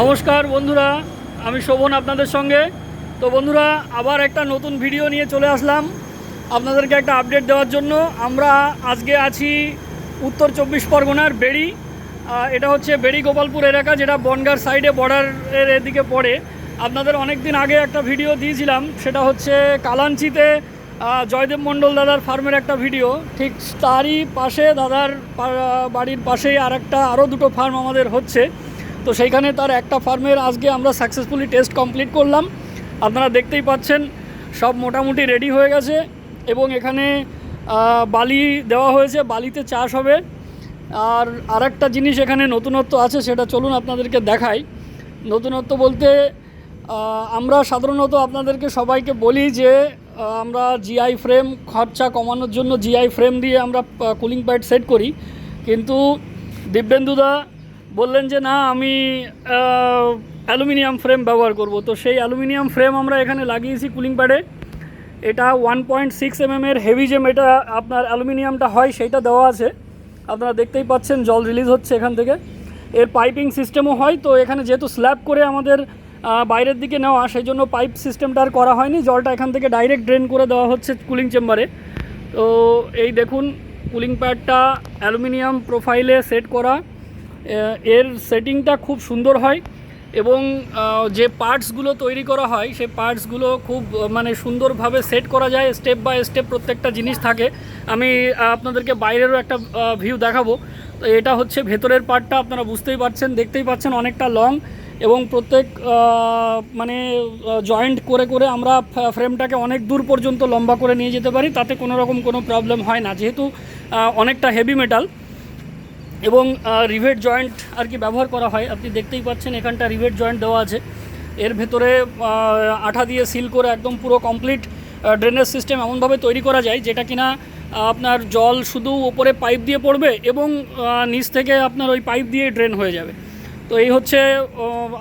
নমস্কার বন্ধুরা, আমি শোভন আপনাদের সঙ্গে। তো বন্ধুরা, আবার একটা নতুন ভিডিও নিয়ে চলে আসলাম। আপনাদেরকে একটা আপডেট দেওয়ার জন্য। আমরা আজকে আছি উত্তর চব্বিশ পরগনার বেড়ি। এটা হচ্ছে বেড়ি গোপালপুর এলাকা, যেটা বনগার সাইডে বর্ডারের এদিকে পড়ে। আপনাদের অনেক দিন আগে একটা ভিডিও দিয়েছিলাম, সেটা হচ্ছে কালাঞ্চিতে জয়দেব মণ্ডল দাদার ফার্মের একটা ভিডিও ঠিক তারই পাশে দাদার বাড়ির পাশেই আর একটা আরও দুটো ফার্ম আমাদের হচ্ছে। তো সেইখানে তার একটা ফার্মের আজকে আমরা সাকসেসফুলি টেস্ট কমপ্লিট করলাম। আপনারা দেখতেই পাচ্ছেন, সব মোটামুটি রেডি হয়ে গেছে এবং এখানে বালি দেওয়া হয়েছে, বালিতে চাষ হবে। আর আরেকটা জিনিস এখানে নতুনত্ব আছে, সেটা চলুন আপনাদেরকে দেখাই। নতুনত্ব বলতে আমরা সাধারণত আপনাদেরকে সবাইকে বলি যে আমরা জিআই ফ্রেম খরচা কমানোর জন্য জিআই ফ্রেম দিয়ে আমরা কুলিং প্যাড সেট করি। কিন্তু দিব্যেন্দুদা বললেন যে, না, আমি অ্যালুমিনিয়াম ফ্রেম ব্যবহার করব। তো সেই অ্যালুমিনিয়াম ফ্রেম আমরা এখানে লাগিয়েছি কুলিং প্যাডে। এটা ওয়ান পয়েন্ট সিক্স এম এর হেভি যে এটা আপনার অ্যালুমিনিয়ামটা হয়, সেইটা দেওয়া আছে। আপনারা দেখতেই পাচ্ছেন, জল রিলিজ হচ্ছে এখান থেকে। এর পাইপিং সিস্টেমও হয়, তো এখানে যেহেতু স্ল্যাব করে আমাদের বাইরের দিকে নেওয়া সেই জন্য পাইপ সিস্টেমটা আর করা হয়নি। জলটা এখান থেকে ডাইরেক্ট ড্রেন করে দেওয়া হচ্ছে কুলিং চেম্বারে। তো এই দেখুন, কুলিং প্যাডটা অ্যালুমিনিয়াম প্রোফাইলে সেট করা। এর সেটিংটা খুব সুন্দর হয় এবং যে পার্টসগুলো তৈরি করা হয় সেই পার্টসগুলো খুব মানে সুন্দরভাবে সেট করা যায় স্টেপ বাই স্টেপ প্রত্যেকটা জিনিস থাকে। আমি আপনাদেরকে বাইরেরও একটা ভিউ দেখাবো। তো এটা হচ্ছে ভেতরের পার্টটা আপনারা বুঝতেই পারছেন, দেখতেই পাচ্ছেন অনেকটা লং এবং প্রত্যেক মানে জয়েন্ট করে করে আমরা ফ্রেমটাকে অনেক দূর পর্যন্ত লম্বা করে নিয়ে যেতে পারি, তাতে কোনো রকম কোনো প্রবলেম হয় না। যেহেতু অনেকটা হেভি মেটাল এবং রিভেট জয়েন্ট আর কি ব্যবহার করা হয়, আপনি দেখতেই পাচ্ছেন এখানটা রিভেট জয়েন্ট দেওয়া আছে। এর ভেতরে আঠা দিয়ে সিল করে একদম পুরো কমপ্লিট ড্রেনেজ সিস্টেম এমনভাবে তৈরি করা যায়, যেটা কিনা আপনার জল শুধু ওপরে পাইপ দিয়ে পড়বে এবং নিচ থেকে আপনার ওই পাইপ দিয়ে ড্রেন হয়ে যাবে। তো এই হচ্ছে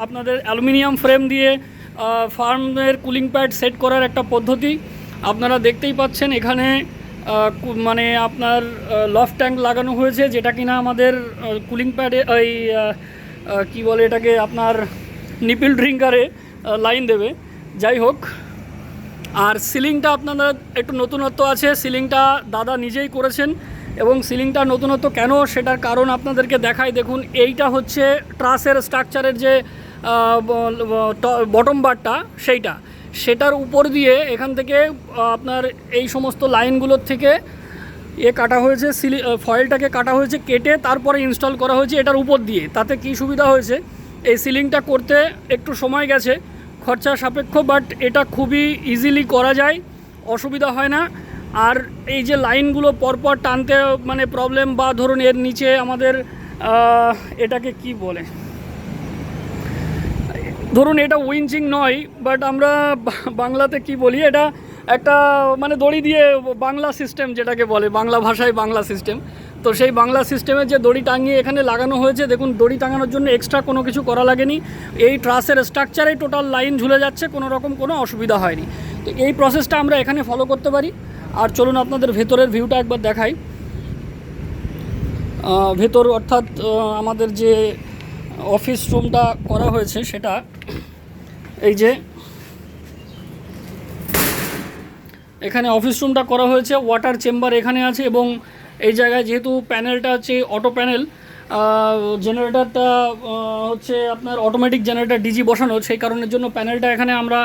আপনাদের অ্যালুমিনিয়াম ফ্রেম দিয়ে ফার্মের কুলিং প্যাড সেট করার একটা পদ্ধতি। আপনারা দেখতেই পাচ্ছেন এখানে মানে আপনার লফ ট্যাঙ্ক লাগানো হয়েছে, যেটা কিনা আমাদের কুলিং প্যাডে ওই কি বলে এটাকে, আপনার নিপিল ড্রিঙ্কারে লাইন দেবে। যাই হোক, আর সিলিংটা আপনাদের একটু নতুনত্ব আছে। সিলিংটা দাদা নিজেই করেছেন এবং সিলিংটা নতুনত্ব কেন, সেটার কারণ আপনাদেরকে দেখাই। দেখুন, এইটা হচ্ছে ট্রাসের স্ট্রাকচারের যে বটম বারটা, সেইটা। সেটার উপর দিয়ে এখান থেকে আপনার এই সমস্ত লাইনগুলোর থেকে এ কাটা হয়েছে, সিলি ফয়েলটাকে কাটা হয়েছে, কেটে তারপরে ইনস্টল করা হয়েছে এটার উপর দিয়ে। তাতে কি সুবিধা হয়েছে? এই সিলিংটা করতে একটু সময় গেছে, খরচা সাপেক্ষ বাট এটা খুবই ইজিলি করা যায়, অসুবিধা হয় না। আর এই যে লাইনগুলো পরপর টানতে মানে প্রবলেম বা ধরুন এর নিচে আমাদের এটাকে কি বলে? ধরুন এটা উইঞ্চিং নয় বাট আমরা বাংলাতে কি বলি, এটা একটা মানে দড়ি দিয়ে বাংলা সিস্টেম যেটাকে বলে, বাংলা ভাষায় বাংলা সিস্টেম তো সেই বাংলা সিস্টেমের যে দড়ি টাঙিয়ে এখানে লাগানো হয়েছে, দেখুন দড়ি টাঙানোর জন্য এক্সট্রা কোনো কিছু করা লাগেনি। এই ট্রাসের স্ট্রাকচারে টোটাল লাইন ঝুলে যাচ্ছে, কোনো রকম কোনো অসুবিধা হয়নি। তো এই প্রসেসটা আমরা এখানে ফলো করতে পারি। আর চলুন আপনাদের ভেতরের ভিউটা একবার দেখাই। ভেতর অর্থাৎ আমাদের যে অফিস রুমটা করা হয়েছে সেটা। এই যে, এখানে অফিস রুমটা করা হয়েছে, ওয়াটার চেম্বার এখানে আছে এবং এই জায়গায় যেহেতু প্যানেলটা হচ্ছে অটো প্যানেল জেনারেটারটা হচ্ছে আপনার অটোমেটিক জেনারেটার ডিজি বসানো, সেই কারণের জন্য প্যানেলটা এখানে আমরা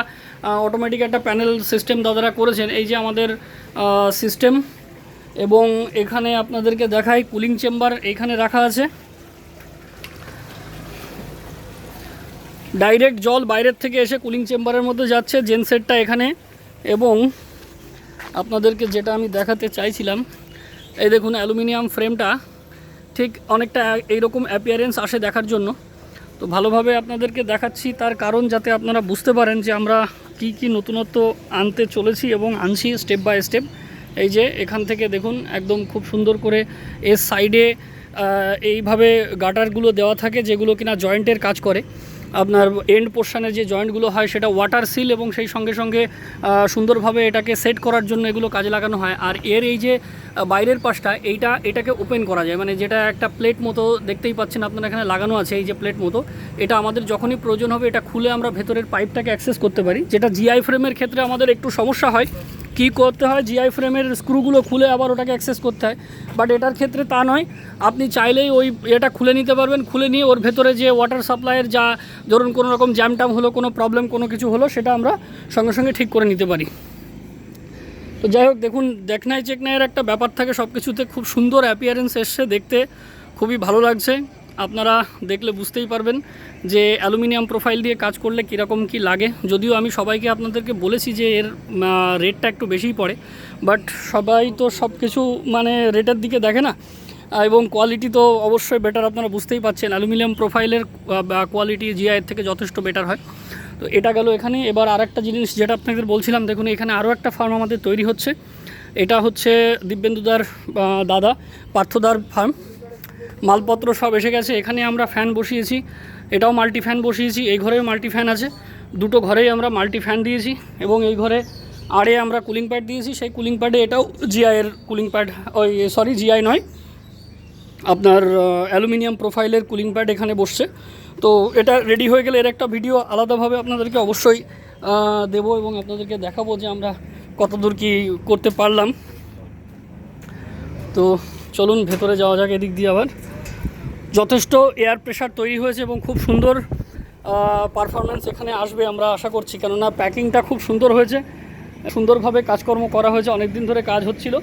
অটোমেটিক একটা প্যানেল সিস্টেম দাদারা করেছেন। এই যে আমাদের সিস্টেম এবং এখানে আপনাদেরকে দেখাই কুলিং চেম্বার এখানে রাখা আছে। ডাইরেক্ট জল বাইরের থেকে এসে কুলিং চেম্বারের মধ্যে যাচ্ছে জেনসেটটা এখানে। এবং আপনাদেরকে যেটা আমি দেখাতে চাইছিলাম, এই দেখুন অ্যালুমিনিয়াম ফ্রেমটা, ঠিক অনেকটা এইরকম অ্যাপিয়ারেন্স আসে দেখার জন্য। তো ভালোভাবে আপনাদেরকে দেখাচ্ছি, তার কারণ যাতে আপনারা বুঝতে পারেন যে আমরা কি কি নতুনত্ব আনতে চলেছি এবং আনছি স্টেপ বাই স্টেপ এই যে এখান থেকে দেখুন, একদম খুব সুন্দর করে এর সাইডে এইভাবে গাটারগুলো দেওয়া থাকে যেগুলো কিনা জয়েন্টের কাজ করে। আপনার এন্ড পোর্শনের যে জয়েন্টগুলো হয় সেটা ওয়াটার সিল এবং সেই সঙ্গে সঙ্গে সুন্দরভাবে এটাকে সেট করার জন্য এগুলো কাজে লাগানো হয়। আর এর এই যে বাইরের পাশটা, এইটা, এটাকে ওপেন করা যায়। মানে যেটা একটা প্লেট মতো দেখতেই পাচ্ছেন আপনারা এখানে লাগানো আছে, এই যে প্লেট মতো। এটা আমাদের যখনই প্রয়োজন হবে, এটা খুলে আমরা ভেতরের পাইপটাকে অ্যাক্সেস করতে পারি। যেটা জিআই ফ্রেমের ক্ষেত্রে আমাদের একটু সমস্যা হয়। কি করতে হয় জিআই ফ্রেমের স্ক্রুগুলো খুলে আবার ওটাকে অ্যাক্সেস করতে হয়। বাট এটার ক্ষেত্রে তা নয়, আপনি চাইলেই ওই এটা খুলে নিতে পারবেন। খুলে নিয়ে ওর ভেতরে যে ওয়াটার সাপ্লাইয়ের যা, ধরুন কোনো রকম জ্যাম ট্যাম হলো, কোনো প্রবলেম কোনো কিছু হলো, সেটা আমরা সঙ্গে সঙ্গে ঠিক করে নিতে পারি। তো যাই হোক, দেখুন দেখনাই চেকনাইয়ের একটা ব্যাপার থাকে সব কিছুতে খুব সুন্দর অ্যাপিয়ারেন্স এসছে, দেখতে খুবই ভালো লাগছে। আপনারা দেখলে বুঝতেই পারবেন যে অ্যালুমিনিয়াম প্রোফাইল দিয়ে কাজ করলে কীরকম কি লাগে। যদিও আমি সবাইকে আপনাদেরকে বলেছি যে এর রেটটা একটু বেশিই পড়ে, বাট সবাই তো সব কিছু মানে রেটের দিকে দেখে না। এবং কোয়ালিটি তো অবশ্যই বেটার আপনারা বুঝতেই পাচ্ছেন। অ্যালুমিনিয়াম প্রোফাইলের কোয়ালিটি জিআইয়ের থেকে যথেষ্ট বেটার হয়। তো এটা গেল এখানে। এবার আরেকটা জিনিস যেটা আপনাদের বলছিলাম, দেখুন এখানে আরও একটা ফার্ম আমাদের তৈরি হচ্ছে। এটা হচ্ছে দিব্যেন্দুদার দাদা পার্থদার ফার্ম মালপত্র সব এসে গেছে। এখানে আমরা ফ্যান বসিয়েছি। এটাও মাল্টি ফ্যান বসিয়েছি। এই ঘরেও মাল্টি ফ্যান আছে। দুটো ঘরেই আমরা মাল্টি ফ্যান দিয়েছি এবং এই ঘরে আড়ে আমরা কুলিং প্যাড দিয়েছি। সেই কুলিং প্যাডে এটাও জিআইয়ের কুলিং প্যাড ওই সরি জিআই নয়। আপনার অ্যালুমিনিয়াম প্রোফাইলের কুলিং প্যাড এখানে বসছে। তো এটা রেডি হয়ে গেলে এর একটা ভিডিও আলাদাভাবে আপনাদেরকে অবশ্যই দেবো এবং আপনাদেরকে দেখাবো যে আমরা কতদূর কি করতে পারলাম। তো চলুন ভেতরে যাওয়া যাক, এদিক দিয়ে আবার। যথেষ্ট এয়ার প্রেশার তৈরি হয়েছে এবং খুব সুন্দর পারফরমেন্স এখানে আসবে আমরা আশা করছি। কেননা প্যাকিংটা খুব সুন্দর হয়েছে, সুন্দরভাবে কাজকর্ম করা হয়েছে অনেক দিন ধরে কাজ হচ্ছিল।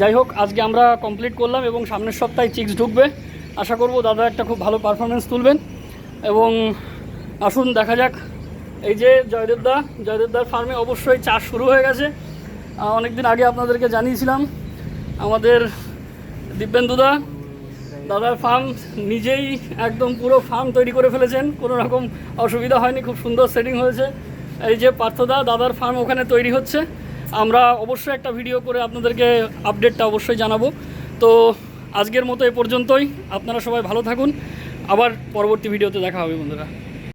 যাই হোক, আজকে আমরা কমপ্লিট করলাম এবং সামনের সপ্তাহে চিক্স ঢুকবে। আশা করব দাদা একটা খুব ভালো পারফরমেন্স তুলবেন। এবং আসুন, দেখা যাক। এই যে জয়দেবদা জয়দেবদার ফার্মে অবশ্যই চাষ শুরু হয়ে গেছে। অনেক দিন আগে আপনাদেরকে জানিয়েছিলাম, আমাদের দিব্যেন্দুদা দাদার ফার্ম নিজেই একদম পুরো ফার্ম তৈরি করে ফেলেছেন। কোনো রকম অসুবিধা হয়নি, খুব সুন্দর সেটিং হয়েছে। এই যে পার্থদা দাদার ফার্ম ওখানে তৈরি হচ্ছে। আমরা অবশ্যই একটা ভিডিও করে আপনাদেরকে আপডেটটা অবশ্যই জানাব। তো আজকের মতো এ পর্যন্তই। আপনারা সবাই ভালো থাকুন। আবার পরবর্তী ভিডিওতে দেখা হবে বন্ধুরা।